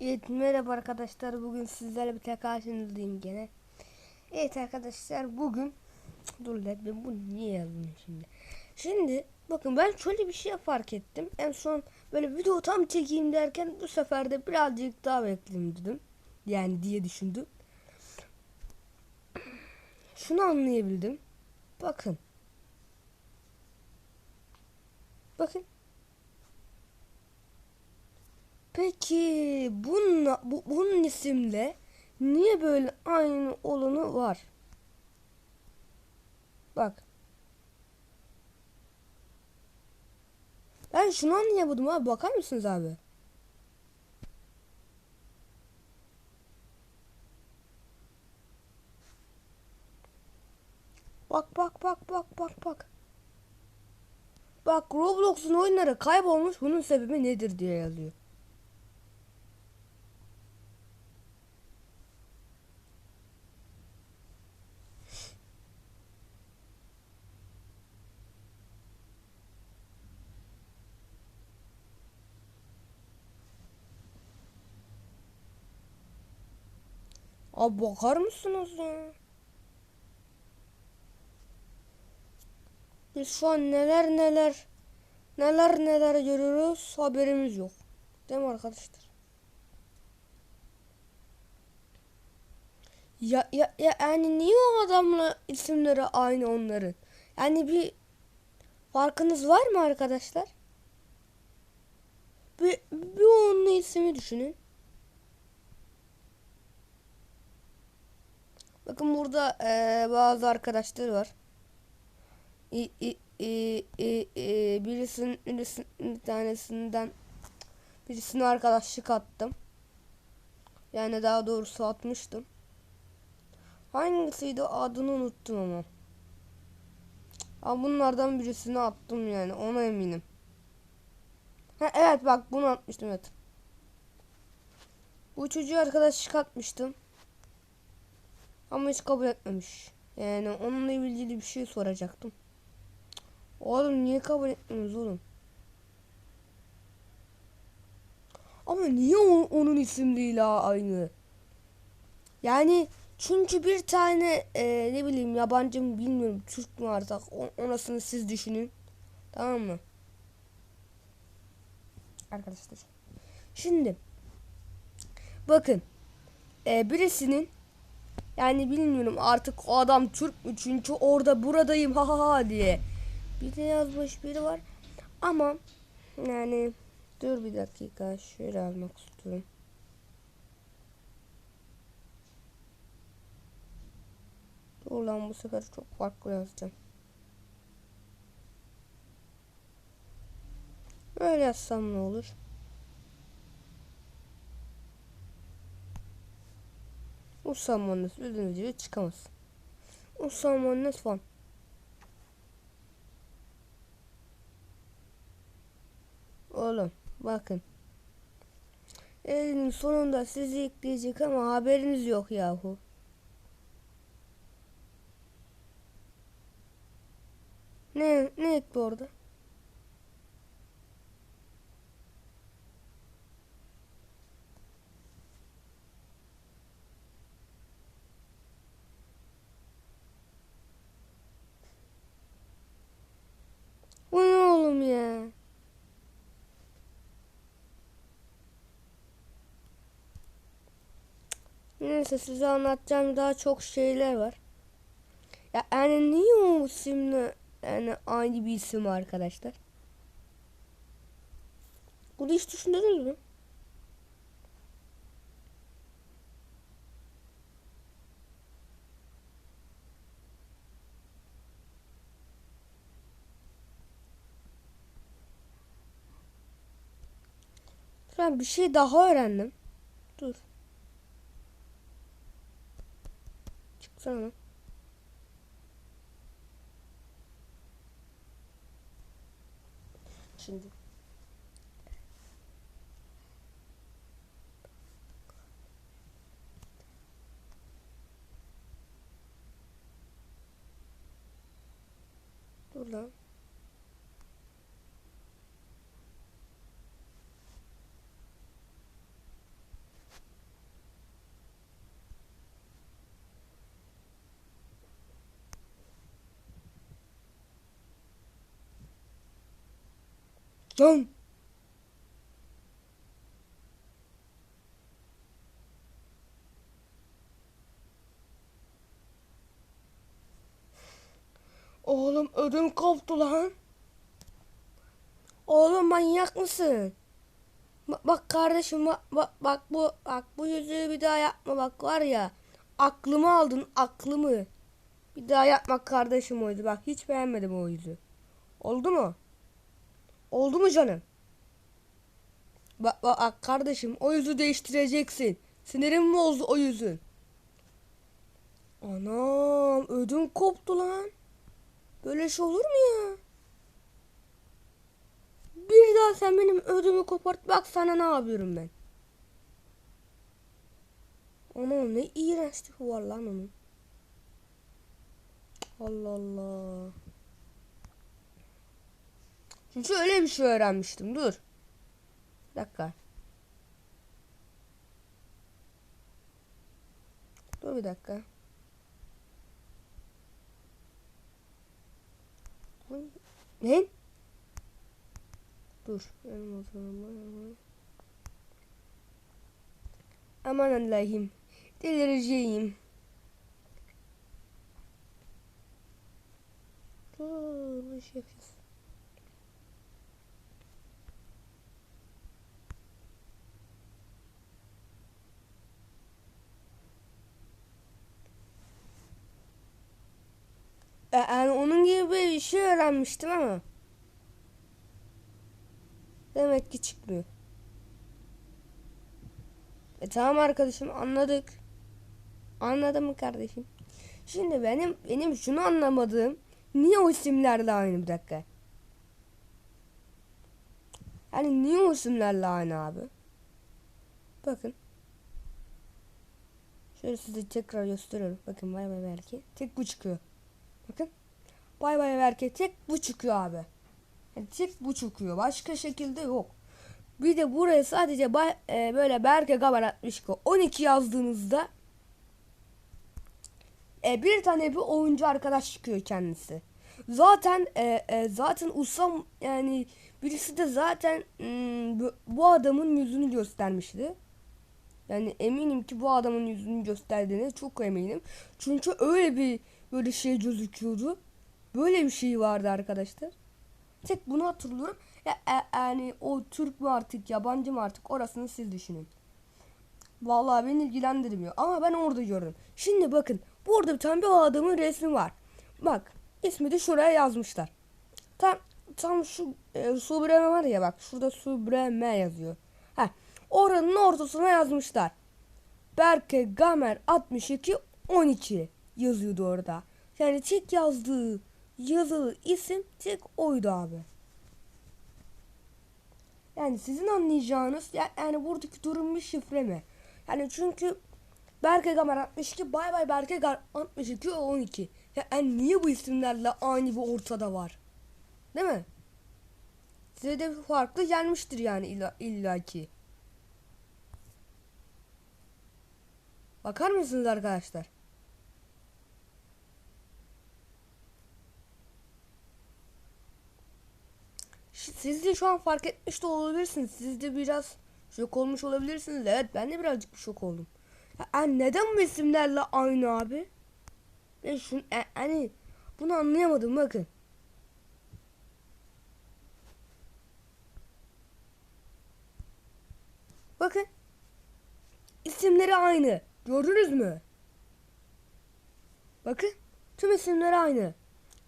Evet merhaba arkadaşlar bugün sizlerle bir tek karşınızdayım gene. Evet arkadaşlar bugün dur lan ben bunu niye yazdım şimdi. Şimdi bakın ben şöyle bir şey fark ettim. En son böyle video tam çekeyim derken bu sefer de birazcık daha bekleyeyim dedim. Yani diye düşündüm. Şunu anlayabildim. Bakın. Bakın. Peki bununla, bu, bunun isimle niye böyle aynı olanı var? Bak. Ben şunu anlayamadım abi. Bakar mısınız abi? Bak bak bak bak bak bak. Bak Roblox'un oyunları kaybolmuş. Bunun sebebi nedir diye yazıyor. Abi bakar mısınız ya? Biz şu an neler neler neler neler görüyoruz haberimiz yok. Değil mi arkadaşlar? Ya, ya, ya yani niye o adamla isimleri aynı onların? Yani bir farkınız var mı arkadaşlar? Bir, bir onun ismi düşünün. Bakın burada eee, bazı arkadaşlar var. İ, i, i, i, birisinin, birisinin bir tanesinden birisine arkadaşlık attım. Yani daha doğrusu atmıştım. Hangisiydi adını unuttum ama. Ama bunlardan birisini attım yani ona eminim. Ha, evet bak bunu atmıştım evet. Bu çocuğu arkadaşlık atmıştım. Ama hiç kabul etmemiş. Yani onunla ilgili bir şey soracaktım. Oğlum niye kabul etmiyorsunuz oğlum? Ama niye o- onun isimliyle aynı? Yani çünkü bir tane e, ne bileyim yabancı mı bilmiyorum Türk mü artık o- orasını siz düşünün. Tamam mı? Arkadaşlar. Şimdi bakın e, birisinin yani bilmiyorum artık o adam Türk mü çünkü orada buradayım ha ha ha diye. Bir de yazmış biri var. Ama yani dur bir dakika şöyle almak istiyorum. Dur lan bu sefer çok farklı yazacağım. Öyle yazsam ne olur? Usanmanız gibi çıkamaz. Usanmanız falan. Oğlum bakın. Elinin sonunda sizi ekleyecek ama haberiniz yok yahu. Ne ne ekli orada? Bu ne oğlum ya? Neyse size anlatacağım daha çok şeyler var. Ya yani niye o isimle yani aynı bir isim arkadaşlar? Bunu hiç düşündünüz mü? Ben bir şey daha öğrendim. Dur. Çıksana. Şimdi. Dur lan. Lan. Oğlum ödüm koptu lan. Oğlum manyak mısın? Bak, bak kardeşim bak, bak bak bu bak bu yüzüğü bir daha yapma bak var ya. Aklımı aldın aklımı. Bir daha yapma kardeşim oydu. Bak hiç beğenmedim o yüzüğü. Oldu mu? Oldu mu canım? Bak bak, kardeşim o yüzü değiştireceksin. Sinirim bozdu o yüzün. Anam ödüm koptu lan. Böyle şey olur mu ya? Bir daha sen benim ödümü kopart bak sana ne yapıyorum ben. Anam ne iğrenç tipi var lan onun. Allah Allah. Çünkü öyle bir şey öğrenmiştim. Dur. Bir dakika. Dur bir dakika. Ne? Dur. Aman Allah'ım. Delireceğim. Dur. Bu şey yapacağız. Yani onun gibi bir şey öğrenmiştim ama. Demek ki çıkmıyor. E tamam arkadaşım anladık. Anladın mı kardeşim? Şimdi benim benim şunu anlamadığım niye o isimlerle aynı bir dakika? Yani niye o isimlerle aynı abi? Bakın. Şöyle size tekrar gösteriyorum. Bakın bay bay belki. Tek bu çıkıyor. Bakın. Bay bay belki tek bu çıkıyor abi. Yani tek bu çıkıyor. Başka şekilde yok. Bir de buraya sadece bay, e, böyle Berke Gabar 62 12 yazdığınızda e, bir tane bir oyuncu arkadaş çıkıyor kendisi. Zaten e, e, zaten usam yani birisi de zaten hmm, bu, bu adamın yüzünü göstermişti. Yani eminim ki bu adamın yüzünü gösterdiğine çok eminim. Çünkü öyle bir böyle şey gözüküyordu. Böyle bir şey vardı arkadaşlar. Tek bunu hatırlıyorum. Ya, e, yani o Türk mü artık yabancı mı artık orasını siz düşünün. Vallahi beni ilgilendirmiyor ama ben orada gördüm. Şimdi bakın burada bir tane bir adamın resmi var. Bak ismi de şuraya yazmışlar. Tam tam şu e, Subreme var ya bak şurada Subreme yazıyor. Ha oranın ortasına yazmışlar. Berke Gamer 62 12 yazıyordu orada. Yani tek yazdığı yazılı isim tek oydu abi. Yani sizin anlayacağınız ya- yani buradaki durum bir şifre mi? Yani çünkü Berke Gamer 62 bay bay Berke Gamer 62 12. Ya yani niye bu isimlerle aynı bir ortada var? Değil mi? Size de farklı gelmiştir yani illa, illaki. Bakar mısınız arkadaşlar? Siz de şu an fark etmiş de olabilirsiniz. Siz de biraz şok olmuş olabilirsiniz. Evet ben de birazcık şok oldum. Ya, e, neden bu isimlerle aynı abi? Ben şunu e, hani bunu anlayamadım bakın. Bakın. İsimleri aynı. Gördünüz mü? Bakın. Tüm isimleri aynı.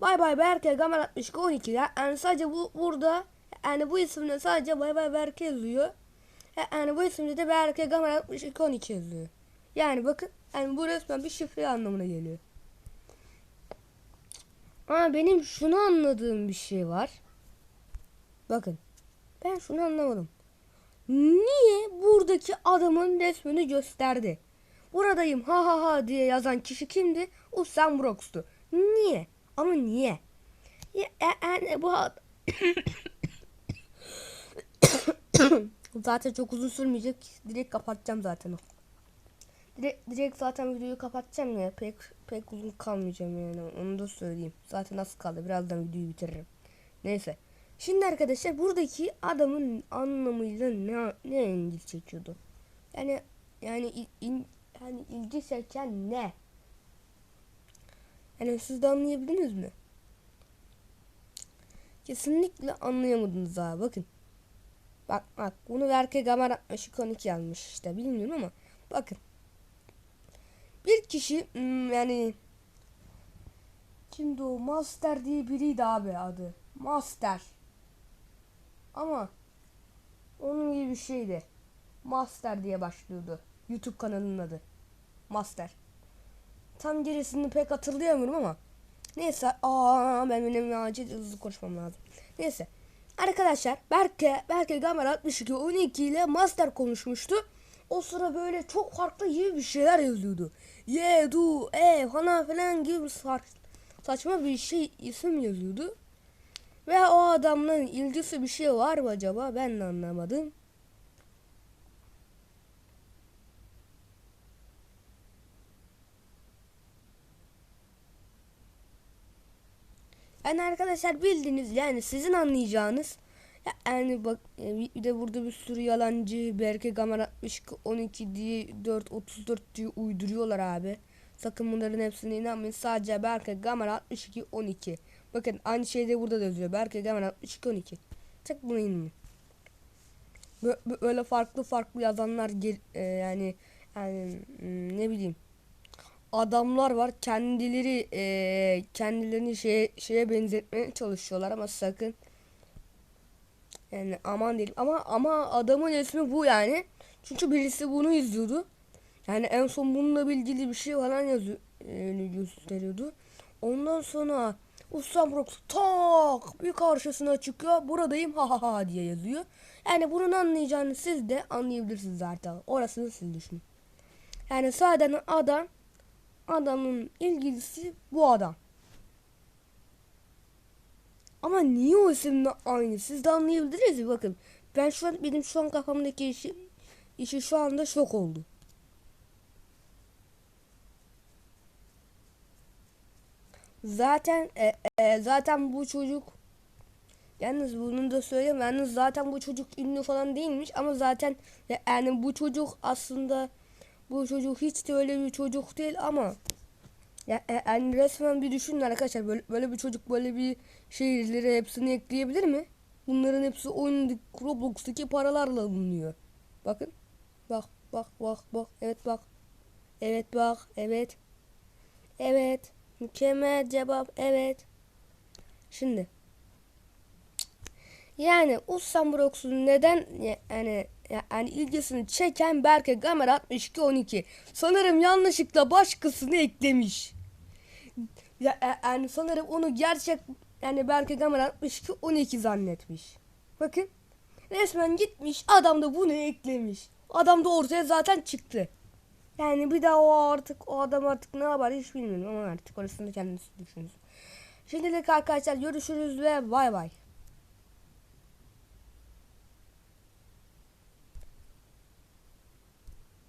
Bay bay Berke Gamer 62 12 ya. Yani sadece bu burada yani bu isimde sadece bay bay Berke yazıyor. Yani bu isimde de Berke Gamer 62 12 yazıyor. Yani bakın yani bu resmen bir şifre anlamına geliyor. Ama benim şunu anladığım bir şey var. Bakın. Ben şunu anlamadım. Niye buradaki adamın resmini gösterdi? Buradayım ha ha ha diye yazan kişi kimdi? Usain Brooks'tu. Niye? Ama niye? Ya, e- yani bu zaten çok uzun sürmeyecek. Direkt kapatacağım zaten. Direkt, direkt zaten videoyu kapatacağım ya. Pek pek uzun kalmayacağım yani. Onu da söyleyeyim. Zaten az kaldı. Birazdan videoyu bitiririm. Neyse. Şimdi arkadaşlar buradaki adamın anlamıyla ne ne ilgi çekiyordu? Yani yani il- in- yani ilgi çeken ne? Yani siz de anlayabildiniz mi? Kesinlikle anlayamadınız abi bakın. Bak bak bunu Berke Gamer 62 yazmış işte bilmiyorum ama bakın. Bir kişi hmm, yani kimdi o Master diye biriydi abi adı. Master. Ama onun gibi bir şeydi. Master diye başlıyordu. YouTube kanalının adı. Master. Tam gerisini pek hatırlayamıyorum ama. Neyse. Aa ben benim acil hızlı konuşmam lazım. Neyse. Arkadaşlar Berke, Berke Gamer 62 12 ile Master konuşmuştu. O sıra böyle çok farklı gibi bir şeyler yazıyordu. Ye, du, e, hana falan gibi sa- saçma bir şey isim yazıyordu. Ve o adamla ilgisi bir şey var mı acaba? Ben de anlamadım. Yani arkadaşlar bildiğiniz yani sizin anlayacağınız ya- yani bak e, bir de burada bir sürü yalancı Berke Gamer 62 12 diye 4 34 diye uyduruyorlar abi. Sakın bunların hepsine inanmayın. Sadece Berke Gamer 62 12. Bakın aynı şey de burada da yazıyor. Berke Gamer 62 12. Tek buna bö- Böyle farklı farklı yazanlar e, yani yani hmm, ne bileyim adamlar var. Kendileri eee, kendilerini şeye, şeye benzetmeye çalışıyorlar ama sakın. Yani aman diyeyim. Ama ama adamın ismi bu yani. Çünkü birisi bunu izliyordu. Yani en son bununla ilgili bir şey falan yazıyor e, gösteriyordu. Ondan sonra Ustam Brox tak bir karşısına çıkıyor. Buradayım ha ha ha diye yazıyor. Yani bunun anlayacağını siz de anlayabilirsiniz zaten orasını siz düşünün. Yani sadece adam adamın ilgilisi bu adam. Ama niye o isimle aynı? Siz de anlayabilirsiniz mi? Bakın ben şu an benim şu an kafamdaki işi, işi şu anda şok oldu. Zaten e, e, zaten bu çocuk yalnız bunu da söyleyeyim yalnız zaten bu çocuk ünlü falan değilmiş ama zaten ya- yani bu çocuk aslında bu çocuk hiç de öyle bir çocuk değil ama ya e, yani resmen bir düşünün arkadaşlar böyle, böyle bir çocuk böyle bir şeyleri hepsini ekleyebilir mi? Bunların hepsi oyundaki Roblox'taki paralarla alınıyor. Bakın. Bak bak bak bak. Evet bak. Evet bak. Evet. Evet. Mükemmel cevap. Evet. Şimdi. Yani Usam Brox'un neden yani yani ilgisini çeken Berke Gamer 62 12. Sanırım yanlışlıkla başkasını eklemiş. Ya e, yani sanırım onu gerçek yani Berke Gamer 62 12 zannetmiş. Bakın. Resmen gitmiş adam da bunu eklemiş. Adam da ortaya zaten çıktı. Yani bir daha o artık o adam artık ne yapar hiç bilmiyorum ama artık orasını kendisi düşünsün. Şimdilik arkadaşlar görüşürüz ve bay bay.